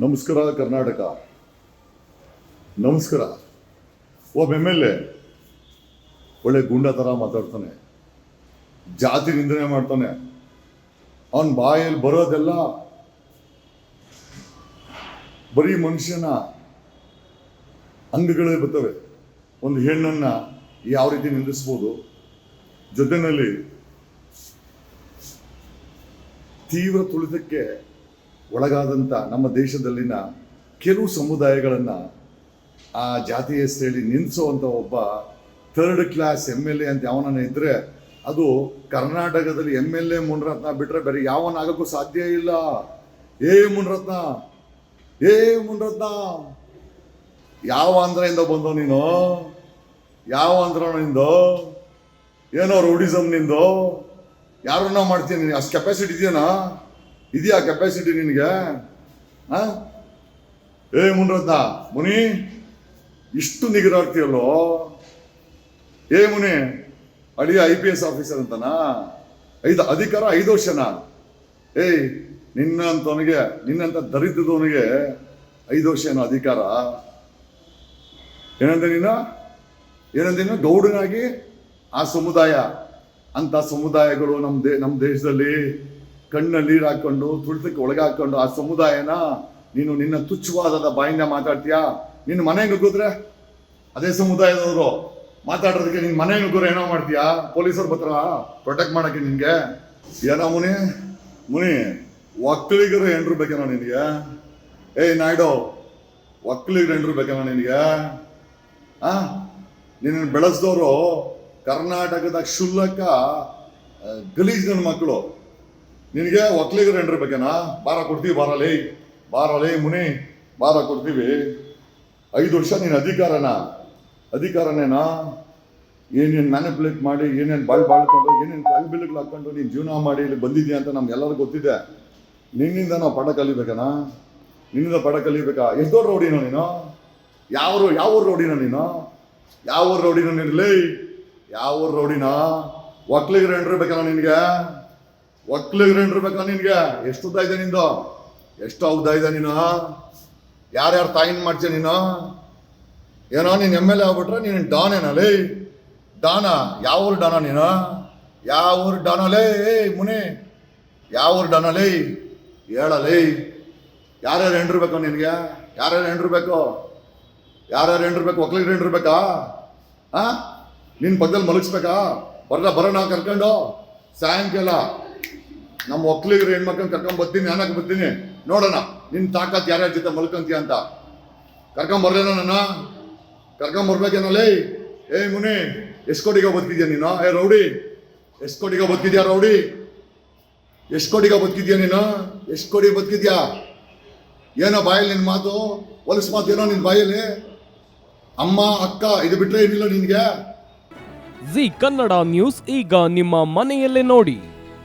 ನಮಸ್ಕಾರ ಕರ್ನಾಟಕ. ನಮಸ್ಕಾರ. ಒಬ್ಬ ಎಂ ಎಲ್ ಎ ಒಳ್ಳೆ ಗುಂಡ ಥರ ಮಾತಾಡ್ತಾನೆ. ಜಾತಿ ನಿಂದನೆ ಮಾಡ್ತಾನೆ. ಅವನ ಬಾಯಲ್ಲಿ ಬರೋದೆಲ್ಲ ಬರೀ ಮನುಷ್ಯನ ಅಂಗಗಳೇ ಬರ್ತವೆ. ಒಂದು ಹೆಣ್ಣನ್ನು ಯಾವ ರೀತಿ ನಿಂದಿಸ್ಬೋದು? ಜೊತೆಯಲ್ಲಿ ತೀವ್ರ ತುಳಿತಕ್ಕೆ ಒಳಗಾದಂಥ ನಮ್ಮ ದೇಶದಲ್ಲಿನ ಕೆಲವು ಸಮುದಾಯಗಳನ್ನು ಆ ಜಾತಿ ಹೆಸರೇಳಿ ನಿಲ್ಲಿಸುವಂಥ ಒಬ್ಬ third class M L A ಅಂತ ಯಾವನ ಇದ್ದರೆ ಅದು ಕರ್ನಾಟಕದಲ್ಲಿ ಎಂ ಎಲ್ ಎ ಮುನ್ರತ್ನ ಬಿಟ್ಟರೆ ಬೇರೆ ಯಾವನಾಗಕ್ಕೂ ಸಾಧ್ಯ ಇಲ್ಲ. ಏ ಮುನ್ರತ್ನ ಏ ಮುನ್ರತ್ನ, ಯಾವ ಆಂಧ್ರದಿಂದ ಬಂದೋ ನೀನು? ಯಾವ ಆಂಧ್ರನಿಂದೋ? ಏನೋ ರೂಢಿಸಮ್ ನಿಂದು? ಯಾರನ್ನ ಮಾಡ್ತೀನಿ ಅಷ್ಟು ಕೆಪಾಸಿಟಿ ಇದೆಯಾ ಇದೆಯಾ ಕೆಪಾಸಿಟಿ ನಿನಗೆ? ಏ ಮುನಿರತ್ನ, ಮುನಿ, ಇಷ್ಟು ನಿಗರಾಡ್ತೀಯಲ್ಲೋ ಏ ಮುನಿ, ಅಳಿಯ ಐ ಪಿ ಎಸ್ ಆಫೀಸರ್ ಅಂತನಾ? ಐದು, ಅಧಿಕಾರ ಐದು ವರ್ಷನಾ ಏಯ್, ನಿನ್ನಂತವನಿಗೆ, ನಿನ್ನಂತ ದರಿದ್ರದವನಿಗೆ ಐದು ವರ್ಷ ಏನೋ ಅಧಿಕಾರ? ಏನಂದ್ರೆ ನೀನು? ಏನಂದ್ರೆ ಗೌಡನಾಗಿ ಆ ಸಮುದಾಯ. ಅಂತ ಸಮುದಾಯಗಳು ನಮ್ಮ ದೇ, ನಮ್ಮ ದೇಶದಲ್ಲಿ ಕಣ್ಣಲ್ಲಿ ನೀರು ಹಾಕೊಂಡು, ತುಳಿತಕ್ಕೆ ಒಳಗಾಕೊಂಡು ಆ ಸಮುದಾಯನ ನೀನು ನಿನ್ನ ತುಚ್ಛವಾದ ಬಾಯಿಂದ ಮಾತಾಡ್ತೀಯಾ? ನಿನ್ನ ಮನೆ ನುಗ್ಗಿದ್ರೆ? ಅದೇ ಸಮುದಾಯದವರು ಮಾತಾಡೋದಕ್ಕೆ ನಿನ್ನ ಮನೆ ನುಗ್ಗೋರು ಏನೋ ಮಾಡ್ತೀಯಾ? ಪೊಲೀಸರು ಬತ್ರ ಪ್ರೊಟೆಕ್ಟ್ ಮಾಡೋಕೆ ನಿನಗೆ? ಏನೋ ಮುನಿ? ಮುನಿ, ಒಕ್ಕಲಿಗರು ಹೆಂಡ್ರು ಬೇಕೇನೋ ನಿನಗೆ? ಏಯ್ ನಾಯ್ಡು, ಒಕ್ಕಲಿಗರು ಹೆಂಡ್ರು ಬೇಕೇನೋ ನಿನಗೆ? ಆ? ನಿನ್ನ ಬೆಳೆಸಿದವರು ಕರ್ನಾಟಕದ ಕ್ಷುಲ್ಲಕ ಗಲೀಜ್ ನನ್ನ ಮಕ್ಕಳು. ನಿನಗೆ ಒಕ್ಕಲಿಗರು ಹೆಂಡ್ರು ಬೇಕೇನಾ ಬಾರ ಕೊಡ್ತೀವಿ ಬಾರಲೆ ಬಾರಲೇ ಮುನಿ ಬಾರ ಕೊಡ್ತೀವಿ. ಐದು ವರ್ಷ ನೀನು ಅಧಿಕಾರನ. ಅಧಿಕಾರನೇನಾ? ಏನೇನು ಮ್ಯಾನಿಪುಲೇಟ್ ಮಾಡಿ, ಏನೇನು ಬಾಳ್ ಬಾಳ್ಕೊಂಡು, ಏನೇನು ಕಲ್ ಬಿಲ್ಗಳು ಹಾಕೊಂಡು ನೀನು ಜೀವನ ಮಾಡಿ ಇಲ್ಲಿ ಬಂದಿದ್ಯಾ ಅಂತ ನಮ್ಗೆಲ್ಲರಿಗೂ ಗೊತ್ತಿದೆ. ನಿನ್ನಿಂದ ನಾವು ಪಾಠ ಕಲಿಬೇಕನಾ? ನಿನ್ನಿಂದ ಪಾಠ ಕಲಿಬೇಕಾ? ಎಷ್ಟೋ ರೌಡಿನೋ ನೀನು? ಯಾವ ಯಾವ ರೌಡಿನ ನೀನು? ಯಾವ ರೌಡಿನ ನೀನು ಯಾವ ಊರ್ ರೌಡಿನ? ಒಕ್ಲಿಗರು ಹೆಂಡ್ರು ಬೇಕಲ್ಲ ನಿನ್ಗೆ? ಒಕ್ಲಿಗರು ಹೆಂಡ್ರು ಇರ್ಬೇಕ ನಿನ್ಗೆ? ಎಷ್ಟು ಉದ್ದ ಇದೆ ನಿಂದು? ಎಷ್ಟು ಉದ್ದ ಇದೆ ನೀನು? ಯಾರ್ಯಾರು ತಾಯಿನ ಮಾಡ್ತೀಯ ನೀನು? ಏನೋ ನೀನು ಎಂ ಎಲ್ ಎ ಆಗ್ಬಿಟ್ರೆ ನೀನು ಡಾನ್ ಏನಲೇ ಡಾನ, ಯಾವ ಊರು ಡಾನ ನೀನು? ಯಾವ ಊರು ಡಾನಲೇ ಏಯ್ ಮುನಿ, ಯಾವ ಊರು ಡಾನಲೇ ಹೇಳಲೇ ಯಾರ್ಯಾರು ಹೆಂಡ್ರು ಬೇಕು ನಿನಗೆ? ಯಾರ್ಯಾರು ಹೆಂಡ್ರು ಬೇಕು ಯಾರ್ಯಾರು ಹೆಂಡ್ರು ಬೇಕು ಹೆಂಡಿರ್ಬೇಕಾ ಹೆಂಡ್ರು ಬೇಕಾ ಆ? ನಿನ್ನ ಪಕ್ಕದಲ್ಲಿ ಮಲಗಿಸ್ಬೇಕಾ? ಬರೋಣ ಬರೋಣ ಕರ್ಕೊಂಡು. ಸಾಯಂಕಾಲ. ನಮ್ಮ ಒಕ್ಲಿಗರು ಹೆಣ್ಮಕ್ಳನ್ನ ಕರ್ಕೊಂಡ್ ಬರ್ತೀನಿ ನಾನಕ್ಕೆ ಬರ್ತೀನಿ. ನೋಡೋಣ ನಿನ್ನ ತಾಕತ್ ಯಾರ್ಯಾರ ಜೊತೆ ಮಲ್ಕೊಂತೀಯ ಅಂತ. ಕರ್ಕೊಂಡ್ ಬರ್ಲೇನೋ ನನ್ನ? ಕರ್ಕೊಂಡ್ ಬರ್ಬೇಕೇನಲ್ಲೇ ಏಯ್ ಮುನಿ ಎಷ್ಟು ಬದುಕಿದ್ಯಾ ನೀನು? ಏ ರೌಡಿ ಎಷ್ಟು ಬದುಕಿದ್ಯಾ ರೌಡಿ? ಎಷ್ಟು ಬದುಕಿದ್ಯಾ ನೀನು? ಎಷ್ಟು ಬದುಕಿದ್ಯಾ? ಏನೋ ಬಾಯಲ್ಲಿ ನಿನ್ನ ಮಾತು, ಹೊಲಸು ಮಾತು ಏನೋ ನಿನ್ನ ಬಾಯಲ್ಲಿ? ಅಮ್ಮ, ಅಕ್ಕ, ಇದು ಬಿಟ್ರೆ ಏನಿಲ್ಲ ನಿನಗೆ? ಜಿ ಕನ್ನಡ ನ್ಯೂಸ್ ಈಗ ನಿಮ್ಮ ಮನೆಯಲ್ಲೇ ನೋಡಿ.